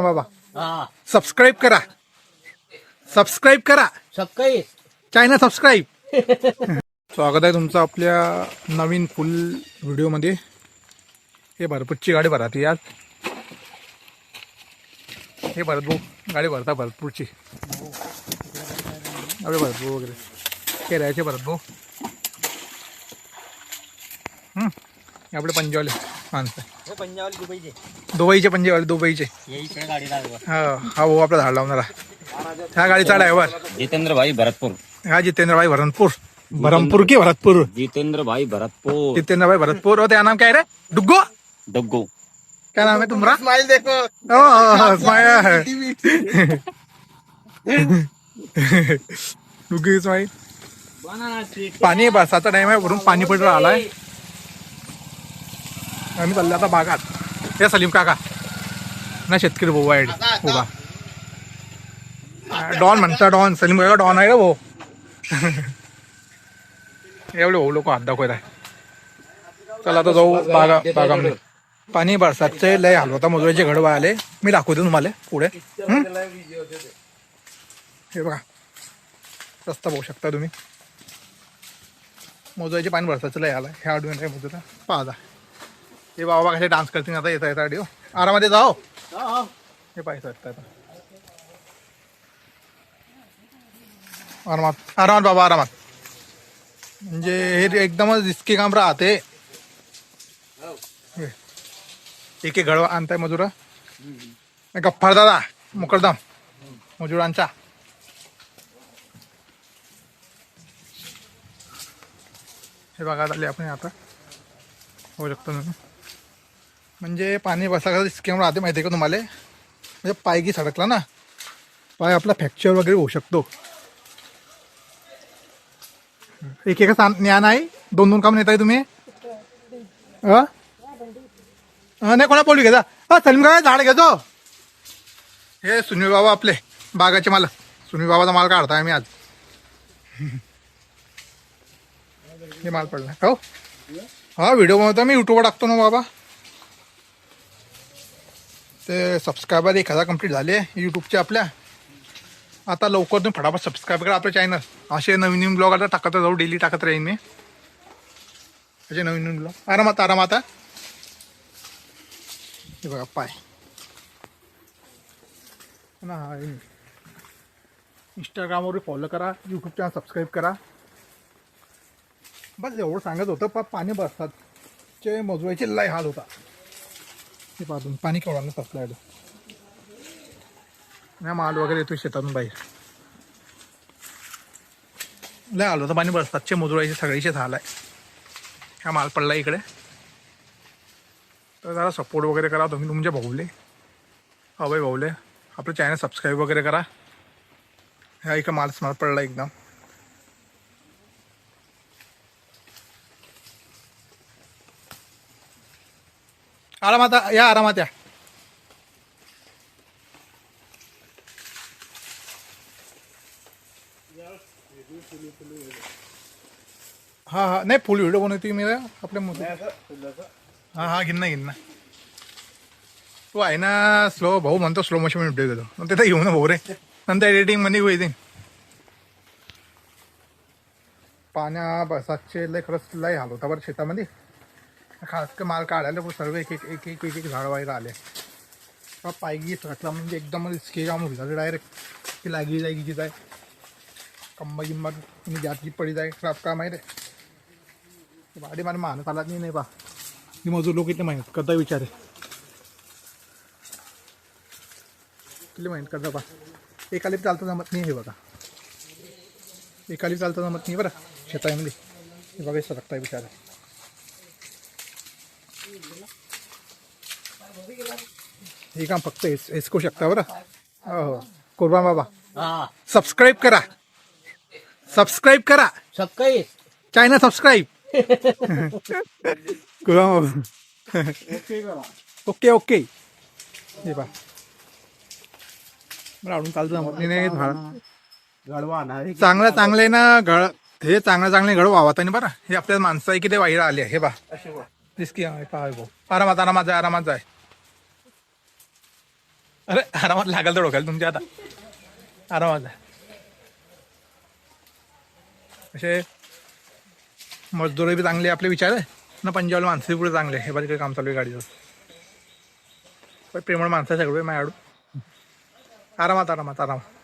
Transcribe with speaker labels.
Speaker 1: बाबा.
Speaker 2: हा.
Speaker 1: सबस्क्राईब करा. सबस्क्राईब करा.
Speaker 2: सकाळी
Speaker 1: चॅनल सबस्क्राईब स्वागत आहे तुमचं आपल्या नवीन फुल व्हिडिओमध्ये हे भरपूरची गाडी भराती आज. हे भरत भाऊ गाडी भरता भरपूरची आपले भरत भाऊ वगैरे. केरायचे भरत भाऊ हं, हे आपले पंजावले माणसं
Speaker 2: हे पंजाब दुबईचे.
Speaker 1: पंजावाले दुबईचे. हा हा भाऊ आपला झाड लावणारा. ह्या गाडीचा ड्रायव्हर
Speaker 3: जितेंद्र भाई भरतपुर.
Speaker 1: हा जितेंद्रभाई भरतपूर. भरमपूर की भरतपूर?
Speaker 3: जितेंद्र भाई भरतपुर.
Speaker 1: जितेंद्रभाई भरतपूर. और त्या नाम क्या है रे? डुग्गो?
Speaker 3: डग्गू.
Speaker 1: क्या नाम है तुम्हारा
Speaker 2: स्माइल देखो.
Speaker 1: ओ स्माइल डुग्गी स्माइल. पाणी बसाचा टाइम आहे वरून पाणी पडलं आलाय. आम्ही चाललो आता बागात. हे सलीम काका. ना शेतकरी भाऊ आहे उभा. डॉन म्हणता डॉन. सलीम काका डॉन आहे का भाऊ? एवढे भाऊ लोक हात दाखवत आहे. चला आता जाऊ बागा बागामध्ये. पाणी बरसातचे लय हलवता मजुराचे घड आले मी दाखवतो तुम्हाला पुढे. हं? बघा. रस्ता बघू शकता तुम्ही. मोजवायचे पाणी बरसाचं लय आलं ह्या आडून काय मोजूला पाहा हे बाबा कसे डान्स करतील आता येता येता आडिओ आरामध्ये जाओ हे पाहायचं आता आरामात आरामात बाबा आरामात. म्हणजे हे एकदमच रिस्की काम राहते. एक एक घडवा आणताय मजुरा. गप्पार दादा मुकरदम मजुरांचा हे बघा आले आपण आता होऊ शकतो तुम्ही म्हणजे पाणी बसायला स्कीम राहते माहिती आहे का तुम्हाला? म्हणजे पायगी सडकला ना. पाय आपला फ्रॅक्चर वगैरे होऊ शकतो. एक एक ज्ञान आहे दोन दोन काम नेताय तुम्ही? नाही कोणा बोलू घ्या हा सलीम काय झाड घेतो हे सुनील बाबा आपले बागाचे मालक. सुनील बाबाचा माल काढताय मी आज. हे माल पडला. हो. हा व्हिडिओ बनवतो मी युट्यूबवर टाकतो ना बाबा. ते सबस्क्रायबर एक हजार कंप्लीट झाले यूट्यूबचे आपल्या. आता लवकर तुम्ही फटाफट सबस्क्राईब करा आपलं चॅनल असे नवीन नवीन ब्लॉग आता टाकत जाऊ डेली टाकत राहीन मी. असे नवीन नवीन ब्लॉग आरामात आरामात हे. बघा पाय. ना इंस्टाग्रामवर फॉलो करा यूट्यूब चॅनल सबस्क्राईब करा. बस एवढं सांगत होतं पण पाणी बसतात चे मोजवायचे लय हाल होता. हे पाहतो पाणी केवढा तसला नाही माल वगैरे येतो शेतातून बाहेर. लय आलो तर पाणी बसतातचे मोजवायचे सगळीचे झालं आहे हा माल पडला इकडे. तर जरा सपोर्ट वगैरे करा तुम्ही तुमच्या भाऊले. अभय भाऊले. आपलं चॅनल सबस्क्राईब वगैरे करा. ह्या इकडे माल स्मार्ट पडला एकदम. आरामात या- आरामात या. हा हा. नाही फुल व्हिडिओ बनवते मी आपल्या मोठे हा हा घेईन ना घेईन ना तू आहे ना स्लो भाऊ म्हणतो स्लो मोशन व्हिडिओ गेलो मग तिथे घेऊ ना भाऊ रे. नंतर एडिटिंगमध्ये होईल पाण्या बसाचे लय खरंच लय हाल होता बरं शेतामध्ये. खास के माल काढायला पण सर्व एक एक एक एक एक एक झाड वायर आले पायगी सटला म्हणजे एकदम रिस्की काम होईल डायरेक्ट ती लागी जाय गिजी जाय कंबा गिंबा तुम्ही जातली पडी जाय खराब काम आहे? रे वाडी मला मानत आला नाही नाही बा? ही मजूर लोक इथे माहीत करता विचार आहे? किती माहीत करता बा? एकाली चालतं जमत नाही हे बघा. एकाली चालता जमत नाही बरं शेतामध्ये. हे बघा सरकता विचार आहे हे काम फक्त एस एसको शकता बरं? हो हो. कुर्बान बाबा.
Speaker 2: हा
Speaker 1: सबस्क्राईब करा. सबस्क्राईब करा.
Speaker 2: सकाळी
Speaker 1: चॅनल सबस्क्राईब कुर्बान बाबा. ओके ओके हे पा मला आवडून चालतं जमत नाही झाड
Speaker 2: गडवा ना
Speaker 1: चांगलं चांगले ना घड हे चांगलं चांगले घड वावत नाही बरं हे आपल्या माणसं आहे की ते वाईरा आले हे बा रिस्की आहे पहा भाऊ आरामात आरामात जाय आरामात जाय अरे आरामात लागेल तर डोक्याला तुमच्या आता आरामात आहे. असे मजदूर बी चांगले आपले विचार आहे ना पंजाबला माणसं पुढे चांगले आहे. हे बारीकडे काम चालू आहे गाडीचं पण प्रेमळ माणसं सगळे माझ्याकडून आरामात आरामात आरामात